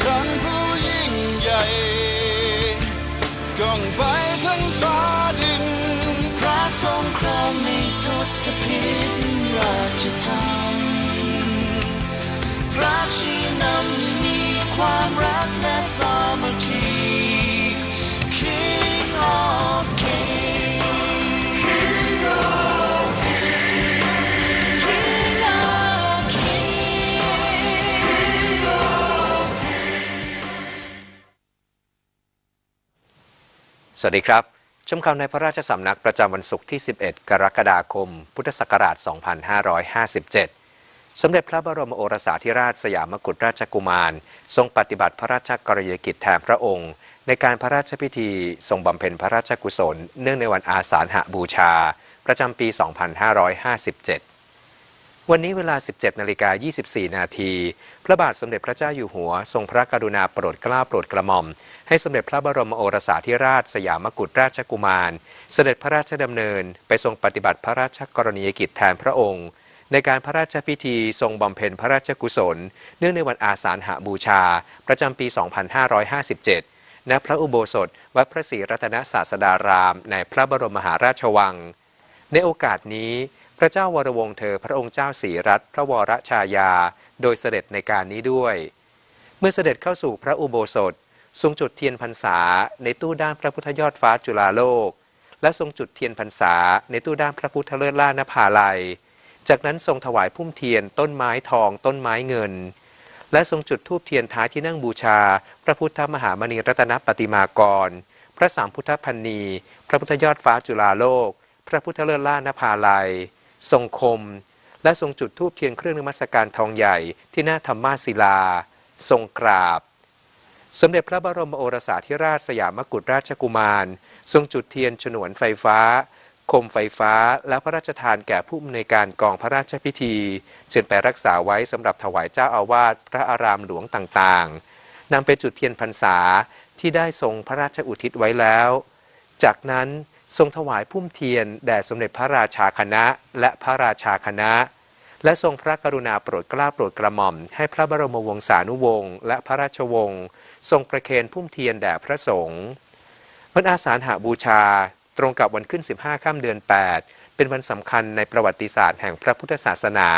ฉันผู้ยิ่งใหญ่ก้องไปทั้งฟ้าดิน พระทรงครองในทศพิธราชธรรมพระชี้นำมีความรักและสามัคคี สวัสดีครับ ชมข่าวในพระราชสำนักประจำวันศุกร์ที่ 11 กรกฎาคม พุทธศักราช 2557 สมเด็จพระบรมโอรสาธิราชสยามกุฎราชกุมาร ทรงปฏิบัติพระราชกรณียกิจแทนพระองค์ ในการพระราชพิธีทรงบำเพ็ญพระราชกุศล เนื่องในวันอาสาฬหบูชา ประจำปี 2557 วันนี้เวลา 17นาฬิกา24 นาที พระบาทสมเด็จพระเจ้าอยู่หัว ทรงพระกรุณาโปรดเกล้าโปรดกระหม่อม ให้สมเด็จพระบรมโอรสาธิราชสยามกุฎราชกุมาร เสด็จพระราชดำเนิน ไปทรงปฏิบัติพระราชกรณียกิจแทนพระองค์ ในการพระราชพิธีทรงบำเพ็ญพระราชกุศล เนื่องในวันอาสาฬหบูชา ประจำปี 2557 ณ พระอุโบสถ วัดพระศรีรัตนศาสดาราม ในพระบรมมหาราชวัง ในโอกาสนี้ พระเจ้าวรวงเธอพระองค์เจ้าศรีรัตพระวรชายา โดยเสด็จในการนี้ด้วย เมื่อเสด็จเข้าสู่พระอุโบสถ ทรงจุดเทียนพรรษาในตู้ด้านพระพุทธยอดฟ้าจุฬาโลก และทรงจุดเทียนพรรษาในตู้ด้านพระพุทธเลิศล่านภาลัย จากนั้นทรงถวายพุ่มเทียนต้นไม้ทองต้นไม้เงิน และทรงจุดธูปเทียนท้ายที่นั่งบูชา พระพุทธมหามณีรัตนปฏิมากร พระสามพุทธพันนี พระพุทธยอดฟ้าจุฬาโลก พระพุทธเลิศล่านภาลัย ทรงคม และทรงจุดธูปเทียนเครื่องนมัสการทองใหญ่ที่หน้าธรรมาศิลา ทรงกราบ สมเด็จพระบรมโอรสาธิราชสยามกุฎราชกุมาร ทรงจุดเทียนฉนวนไฟฟ้า คมไฟฟ้า และพระราชทานแก่ผู้อำนวยการกองพระราชพิธีเชิญไปรักษาไว้สำหรับถวายเจ้าอาวาสพระอารามหลวงต่างๆนำไปจุดเทียนพรรษาที่ได้ทรงพระราชอุทิศไว้แล้ว จากนั้น ทรงถวายพุ่มเทียนแด่สมเด็จพระราชาคณะและพระราชาคณะ และทรงพระกรุณาโปรดเกล้าโปรดกระหม่อม ให้พระบรมวงศานุวงศ์และพระราชวงศ์ทรงประเคนพุ่มเทียนแด่พระสงฆ์วันอาสาฬหาบูชาตรงกับวันขึ้น 15ค่ำเดือน 8 เป็นวันสำคัญในประวัติศาสตร์แห่งพระพุทธศาสนา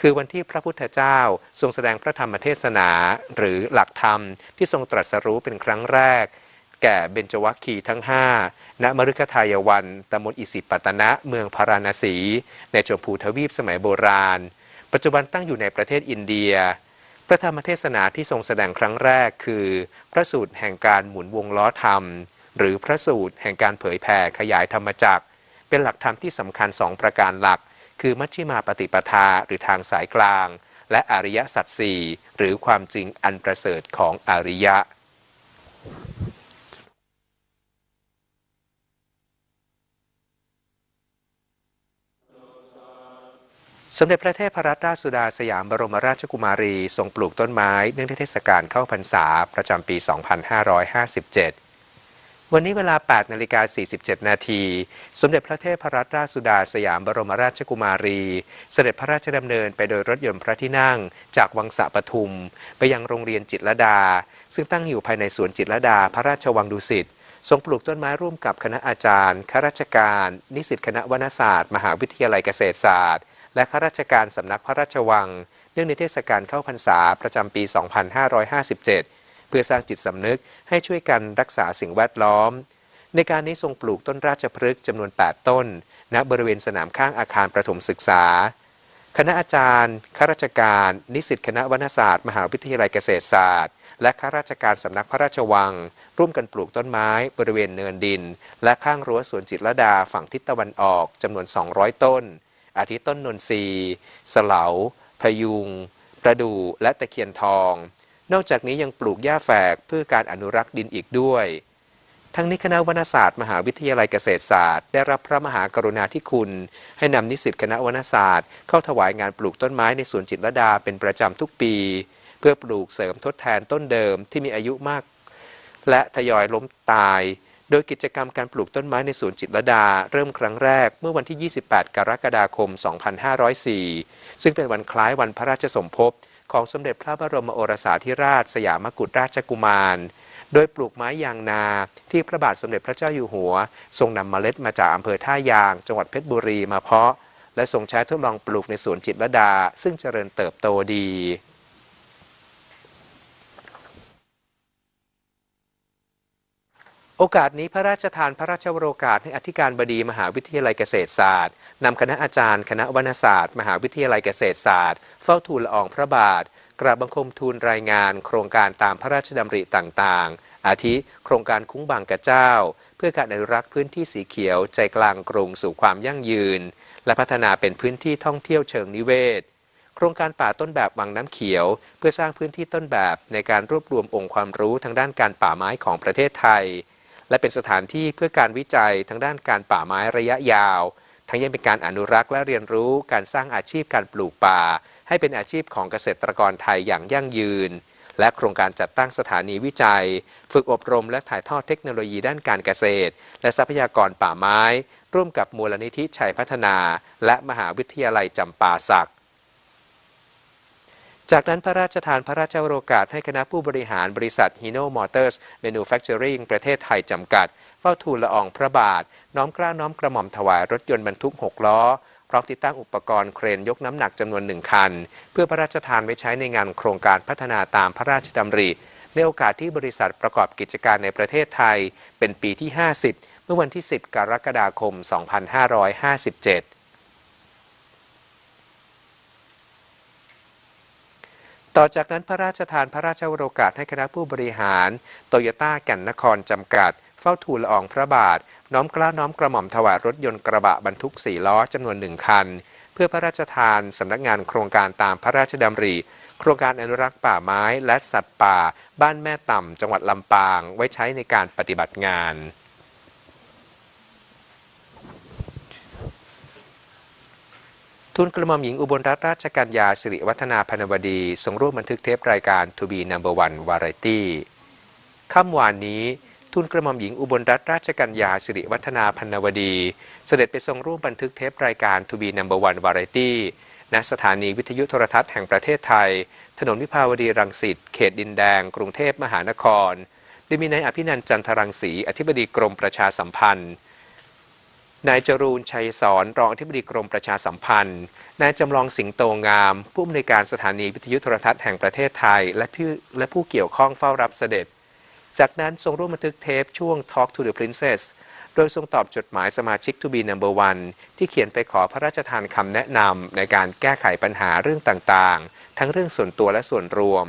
คือวันที่พระพุทธเจ้าทรงแสดงพระธรรมเทศนา หรือหลักธรรมที่ทรงตรัสรู้เป็นครั้งแรก แก่เบญจวัคคีทั้ง 5 ณ มฤคทายวันตำบลอิสิปตนะ เมืองพาราณสี ในชมพูทวีปสมัยโบราณ ปัจจุบันตั้งอยู่ในประเทศอินเดีย พระธรรมเทศนาที่ทรงแสดงครั้งแรกคือ พระสูตรแห่งการหมุนวงล้อธรรม หรือพระสูตรแห่งการเผยแผ่ขยายธรรมจักร เป็นหลักธรรมที่สำคัญสองประการหลัก คือมัชฌิมาปฏิปทาหรือทางสายกลาง และอริยสัจสี่หรือความจริงอันประเสริฐของอริยะ สมเด็จพระเทพรัตนราชสุดาสยามบรมราชกุมารีทรงปลูกต้นไม้เนื่องในเทศกาลเข้าพรรษาประจำปี 2557 วันนี้เวลา 8 นาฬิกา 47 นาที สมเด็จพระเทพรัตนราชสุดาสยามบรมราชกุมารี เสด็จพระราชดำเนินไปโดยรถยนต์พระที่นั่ง จากวังสะปทุม ไปยังโรงเรียนจิตรดา ซึ่งตั้งอยู่ภายในสวนจิตรดาพระราชวังดุสิตทรงปลูกต้นไม้ร่วมกับคณะอาจารย์ข้าราชการ นิสิตคณะวรรณศาสตร์ มหาวิทยาลัยเกษตรศาสตร์ และข้าราชการสำนักพระราชวัง เนื่องในเทศกาลเข้าพรรษาประจำปี 2557 เพื่อสร้างจิตสำนึกให้ช่วยกันรักษาสิ่งแวดล้อม ในการนี้ทรงปลูกต้นราชพฤกษ์จำนวน 8 ต้น ณบริเวณสนามข้างอาคารประถมศึกษา คณะอาจารย์ ข้าราชการ นิสิตคณะวรรณศาสตร์ มหาวิทยาลัยเกษตรศาสตร์ และข้าราชการสำนักพระราชวัง ร่วมกันปลูกต้นไม้บริเวณเนินดิน และข้างรั้วสวนจิตรลดาฝั่งทิศตะวันออกจำนวน 200 ต้น อาทิต้นนนทรีสเหลา พยุง ประดู่และตะเคียนทอง นอกจากนี้ยังปลูกหญ้าแฝกเพื่อการอนุรักษ์ดินอีกด้วย ทั้งนี้คณะวรรณศาสตร์ มหาวิทยาลัยเกษตรศาสตร์ ได้รับพระมหากรุณาธิคุณ ให้นำนิสิตคณะวรรณศาสตร์ เข้าถวายงานปลูกต้นไม้ในสวนจิตรดาเป็นประจำทุกปี เพื่อปลูกเสริมทดแทนต้นเดิมที่มีอายุมาก และทยอยล้มตาย โดยกิจกรรมการปลูกต้นไม้ในสวนจิตรดา เริ่มครั้งแรกเมื่อวันที่ 28 กรกฎาคม 2504 ซึ่งเป็นวันคล้ายวันพระราชสมภพของสมเด็จพระบรมโอรสาธิราช สยามกุฎราชกุมาร โดยปลูกไม้ยางนาที่พระบาทสมเด็จพระเจ้าอยู่หัว ทรงนำเมล็ดมาจากอำเภอท่ายาง จังหวัดเพชรบุรีมาเพาะ และทรงใช้ทดลองปลูกในสวนจิตรดา ซึ่งเจริญเติบโตดี โอกาสนี้พระราชทานพระราชวโรกาสให้อธิการบดีมหาวิทยาลัยเกษตรศาสตร์นำคณะอาจารย์ คณะวรรณศาสตร์ มหาวิทยาลัยเกษตรศาสตร์ เฝ้าทูลละอองพระบาท กราบบังคมทูลรายงาน โครงการตามพระราชดำริต่างๆ อาทิโครงการคุ้งบางกระเจ้า เพื่อการอนุรักษ์พื้นที่สีเขียวใจกลางกรุงสู่ความยั่งยืน และพัฒนาเป็นพื้นที่ท่องเที่ยวเชิงนิเวศโครงการป่าต้นแบบวังน้ำเขียว เพื่อสร้างพื้นที่ต้นแบบในการรวบรวมองค์ความรู้ทางด้านการป่าไม้ของประเทศไทย และเป็นสถานที่เพื่อการวิจัยทางด้านการป่าไม้ระยะยาว ทั้งยังเป็นการอนุรักษ์และเรียนรู้การสร้างอาชีพการปลูกป่า ให้เป็นอาชีพของเกษตรกรไทยอย่างยั่งยืน และโครงการจัดตั้งสถานีวิจัย ฝึกอบรมและถ่ายทอดเทคโนโลยีด้านการเกษตร และทรัพยากรป่าไม้ ร่วมกับมูลนิธิชัยพัฒนา และมหาวิทยาลัยจำปาสัก จากนั้นพระราชทานพระราชโรกาสให้คณะผู้บริหารบริษัท Hino Motors Manufacturing ประเทศไทยจำกัด เฝ้าทูลละอองพระบาท น้อมกล้าน้อมกระหม่อมถวายรถยนต์บรรทุก 6 ล้อ พร้อมติดตั้งอุปกรณ์เครนยกน้ำหนักจำนวนหนึ่งคัน เพื่อพระราชทานไว้ใช้ในงานโครงการพัฒนาตามพระราชดำริ ในโอกาสที่บริษัทประกอบกิจการในประเทศไทย เป็นปีที่ 50 เมื่อวันที่ 10 กรกฎาคม 2557 ต่อจากนั้นพระราชทานพระราชวโรกาสให้คณะผู้บริหาร โตโยต้าแก่นนครจำกัด เฝ้าทูลละอองพระบาท น้อมกล้าน้อมกระหม่อมถวายรถยนต์กระบะบรรทุกสี่ล้อจำนวนหนึ่งคัน เพื่อพระราชทานสำนักงานโครงการตามพระราชดำริโครงการอนุรักษ์ป่าไม้และสัตว์ป่า บ้านแม่ต่ำจังหวัดลำปาง ไว้ใช้ในการปฏิบัติงาน ทุนกระหม่อมหญิงอุบลรัตนราชกัญญาสิริวัฒนาพนวดีทรงร่วมบันทึกเทปรายการ To be number one variety ค่ำวานนี้ ทุนกระหม่อมหญิงอุบลรัตนราชกัญญาสิริวัฒนาพนวดี เสด็จไปทรงร่วมบันทึกเทปรายการ To be number one variety ณสถานีวิทยุโทรทัศน์แห่งประเทศไทย ถนนวิภาวดีรังสิตเขตดินแดง กรุงเทพมหานครโดยมีนายอภินันจันทรังสีอธิบดีกรมประชาสัมพันธ์ นายจรูนชัยสอนรองอธิบดีกรมประชาสัมพันธ์ นายจำลองสิงโตงาม ผู้อำนวยการสถานีวิทยุโทรทัศน์แห่งประเทศไทย และผู้และผู้เกี่ยวข้องเฝ้ารับเสด็จ จากนั้นทรงร่วมบันทึกเทปช่วง Talk to the Princess โดยทรงตอบจดหมายสมาชิก To be number one ที่เขียนไปขอพระราชทานคำแนะนำในการแก้ไขปัญหาเรื่องต่างๆ ทั้งเรื่องส่วนตัวและส่วนรวม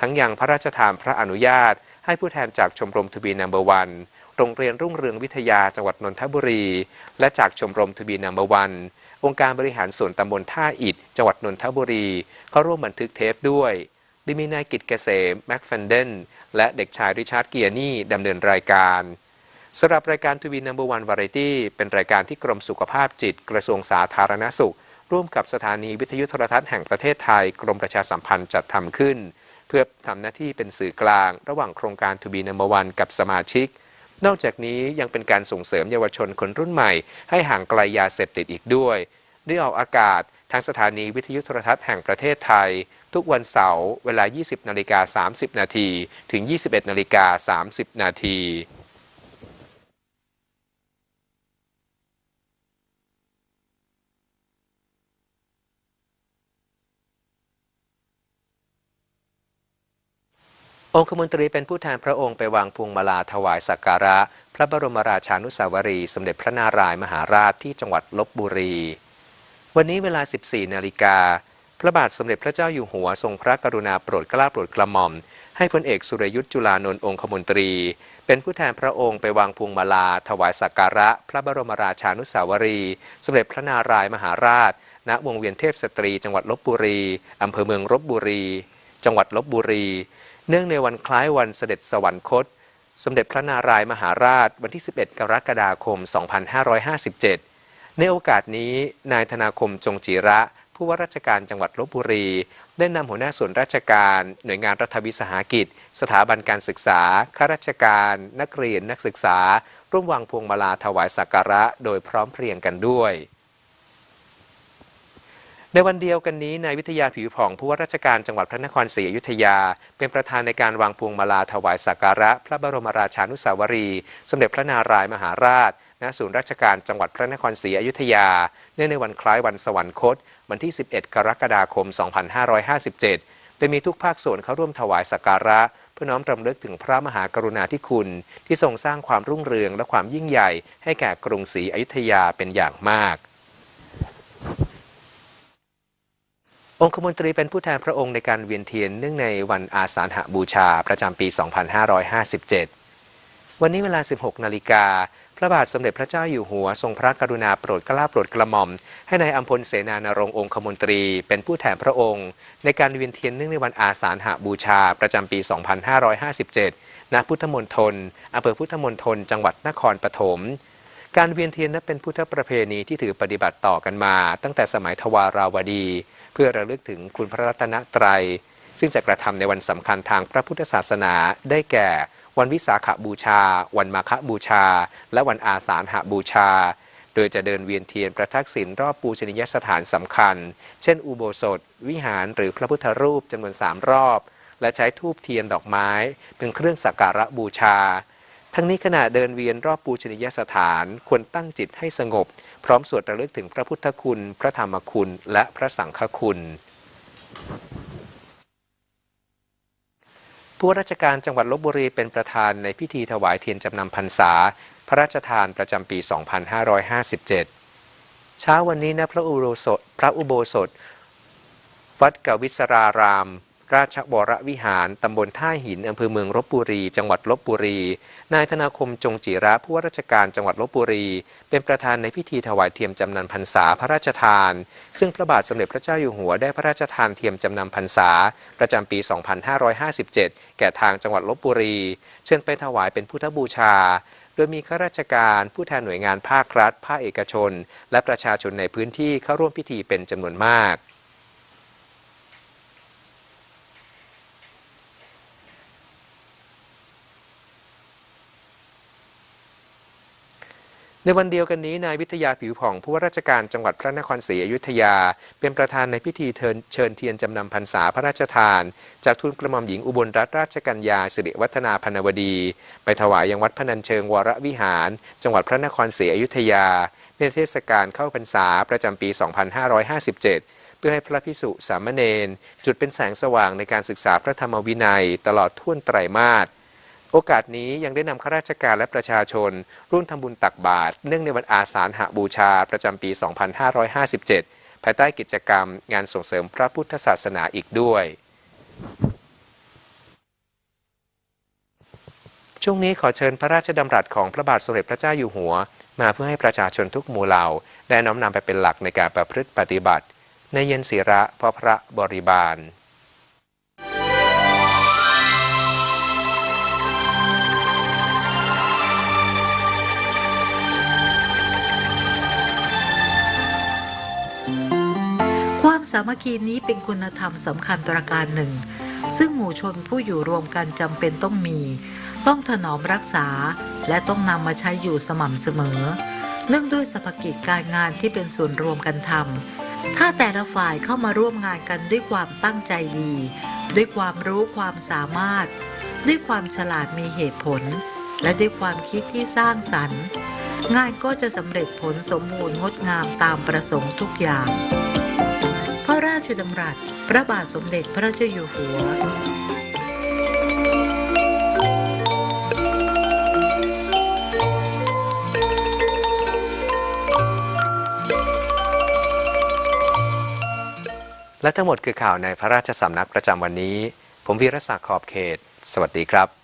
ทั้งยังพระราชทานพระอนุญาต ให้ผู้แทนจากชมรม To be number one โรงเรียนรุ่งเรืองวิทยาจังหวัดนนทบุรี และจากชมรม To be number one องค์การบริหารส่วนตำบลท่าอิฐจังหวัดนนทบุรีเข้าร่วมบันทึกเทปด้วยโดยมีนายกิตเกษมแม็กฟันเดนและเด็กชายริชาร์ดเกียร์นี่ดำเนินรายการสำหรับรายการ To be number one variety เป็นรายการที่กรมสุขภาพจิต กระทรวงสาธารณสุข ร่วมกับสถานีวิทยุโทรทัศน์แห่งประเทศไทย กรมประชาสัมพันธ์จัดทำขึ้น เพื่อทำหน้าที่เป็นสื่อกลาง ระหว่างโครงการ To be number one กับสมาชิก นอกจากนี้ยังเป็นการส่งเสริมเยาวชนคนรุ่นใหม่ ให้ห่างไกลยาเสพติดอีกด้วย ด้วยออกอากาศทางสถานีวิทยุโทรทัศน์แห่งประเทศไทย ทุกวันเสาร์เวลา 20นาฬิกา30 นาทีถึง 21นาฬิกา30 นาที องคมนตรีเป็นผู้แทนพระองค์ไปวางพวงมาลาถวายสักการะ พระบรมราชานุสาวรีย์สมเด็จพระนารายมหาราชที่จังหวัดลบบุรี วันนี้เวลา 14 นาฬิกา พระบาทสมเด็จพระเจ้าอยู่หัวทรงพระกรุณาโปรดเกล้าโปรดกระหม่อม ให้พลเอกสุรยุทธ์จุลานนท์องคมนตรี เป็นผู้แทนพระองค์ไปวางพวงมาลา ถวายสักการะ พระบรมราชานุสาวรีย์สมเด็จพระนารายมหาราช ณวงเวียนเทพสตรี จังหวัดลบบุรีอำเภอเมืองลบบุรี จังหวัดลบบุรี เนื่องในวันคล้ายวันเสด็จสวรรคต สมเด็จพระนารายมหาราชวันที่ 11 กรกฎาคม 2557 ในโอกาสนี้นายธนาคมจงจีระ ผู้ว่าราชการจังหวัดลบบุรี ได้นำหัวหน้าส่วนราชการ หน่วยงานรัฐวิสาหกิจ สถาบันการศึกษาข้าราชการ นักเรียนนักศึกษา ร่วมวางพวงมาลาถวายสักการะ โดยพร้อมเพรียงกันด้วย ในวันเดียวกันนี้นายวิทยาผิวผ่องผู้ว่าราชการจังหวัดพระนครศรีอยุธยา เป็นประธานในการวางพวงมาลาถวายสักการะ พระบรมราชานุสาวรี สมเด็จพระนารายมหาราช ณ ศูนย์ราชการจังหวัดพระนครศรีอยุธยา เนื่องในวันคล้ายวันสวรรคต วันที่ 11 กรกฎาคม 2557 โดยมีทุกภาคส่วนเข้าร่วมถวายสักการะ เพื่อน้อมรำลึกถึงพระมหากรุณาธิคุณ ที่ทรงสร้างความรุ่งเรืองและความยิ่งใหญ่ ให้แก่กรุงศรีอยุธยาเป็นอย่างมาก องคมนตรีเป็นผู้แทนพระองค์ในการเวียนเทียนเนื่องในวันอาสาฬหบูชาประจำปี 2557 วันนี้เวลา 16 นาฬิกา พระบาทสมเด็จพระเจ้าอยู่หัว ทรงพระกรุณาโปรดเกล้าโปรดกระหม่อม ให้ในายอัมพลเสนานรงค์องคมนตรีเป็นผู้แทนพระองค์ ในการเวียนเทียนเนื่องในวันอาสาฬหบูชาประจำปี 2557 ณ พุทธมณฑลอำเภอพุทธมณฑล จังหวัดนครปฐมการเวียนเทียนนั้นเป็นพุทธประเพณีที่ถือปฏิบัติต่อกันมา ตั้งแต่สมัยทวาราวดี พื่อระลึกถึงคุณพระรัตนตรัย ซึ่งจะกระทำในวันสำคัญทางพระพุทธศาสนาได้แก่ วันวิสาขบูชา วันมาฆบูชา และวันอาสาฬหบูชา โดยจะเดินเวียนเทียนประทักษิณรอบปูชนียสถานสำคัญ เช่น อุโบสถ วิหารหรือพระพุทธรูปจำนวนสามรอบ และใช้ทูบเทียนดอกไม้ เป็นเครื่องสักการะบูชา ทั้งนี้ขณะเดินเวียนรอบปูชนียสถานควรตั้งจิตให้สงบ พร้อมสวดระลึกถึงพระพุทธคุณ พระธรรมคุณ และพระสังฆคุณผู้ราชการจังหวัดลบบุรีเป็นประธานในพิธีถวายเทียนจำนำพรรษา พระราชทานประจำปี 2557 เช้าวันนี้นะพระอุโบสถ พระอุโบสถ วัดกวิศราราม ราชวรวิหารตำบลท่าหินอำเภอเมืองลบบุรี จังหวัดลบบุรี นายธนาคมจงจิระผู้ว่าราชการจังหวัดลบบุรี เป็นประธานในพิธีถวายเทียมจำนำพรรษาพระราชทาน ซึ่งพระบาทสมเด็จพระเจ้าอยู่หัวได้พระราชทานเทียมจำนำพรรษา ประจำปี 2557 แก่ทางจังหวัดลบบุรี เชิญไปถวายเป็นพุทธบูชาโดยมีข้าราชการผู้แทนหน่วยงานภาครัฐ ภาคเอกชน และประชาชนในพื้นที่เข้าร่วมพิธีเป็นจำนวนมาก ในวันเดียวกันนี้นายวิทยาผิวผ่องผู้ว่าราชการจังหวัดพระนครศรีอยุธยา เป็นประธานในพิธีเชิญเทียนจำนำพรรษาพระราชทาน จากทุนกระหม่อมหญิงอุบลรัตนราชกัญญาสิริวัฒนาพนวดี ไปถวายยังวัดพนัญเชิงวรวิหาร จังหวัดพระนครศรีอยุธยา ในเทศกาลเข้าพรรษาประจำปี 2557เพื่อให้พระพิสุสามเณรจุดเป็นแสงสว่างในการศึกษาพระธรรมวินัย ตลอดท่วนไตรมาส โอกาสนี้ยังได้นำข้าราชการและประชาชน ร่วมทำบุญตักบาตรเนื่องในวันอาสาฬหบูชาประจำปี 2557 ภายใต้กิจกรรมงานส่งเสริมพระพุทธศาสนาอีกด้วย ช่วงนี้ขอเชิญพระราชดำรัสของพระบาทสมเด็จพระเจ้าอยู่หัว มาเพื่อให้ประชาชนทุกหมู่เหล่า ได้น้อมนำไปเป็นหลักในการประพฤติปฏิบัติ ในเย็นศีระพระพระบริบาล สามัคคีนี้เป็นคุณธรรมสำคัญประการหนึ่ง ซึ่งหมู่ชนผู้อยู่รวมกันจำเป็นต้องมี ต้องถนอมรักษา และต้องนำมาใช้อยู่สม่ำเสมอ เนื่องด้วยสภกิจการงานที่เป็นส่วนรวมกันทำถ้าแต่ละฝ่ายเข้ามาร่วมงานกันด้วยความตั้งใจดี ด้วยความรู้ความสามารถ ด้วยความฉลาดมีเหตุผล และด้วยความคิดที่สร้างสรรค์งานก็จะสำเร็จผลสมบูรณ์งดงามตามประสงค์ทุกอย่าง ราชดำรัส พระบาทสมเด็จพระเจ้าอยู่หัวและทั้งหมดคือข่าวในพระราชสำนักประจำวันนี้ ผมวีรศักดิ์ขอบเขต สวัสดีครับ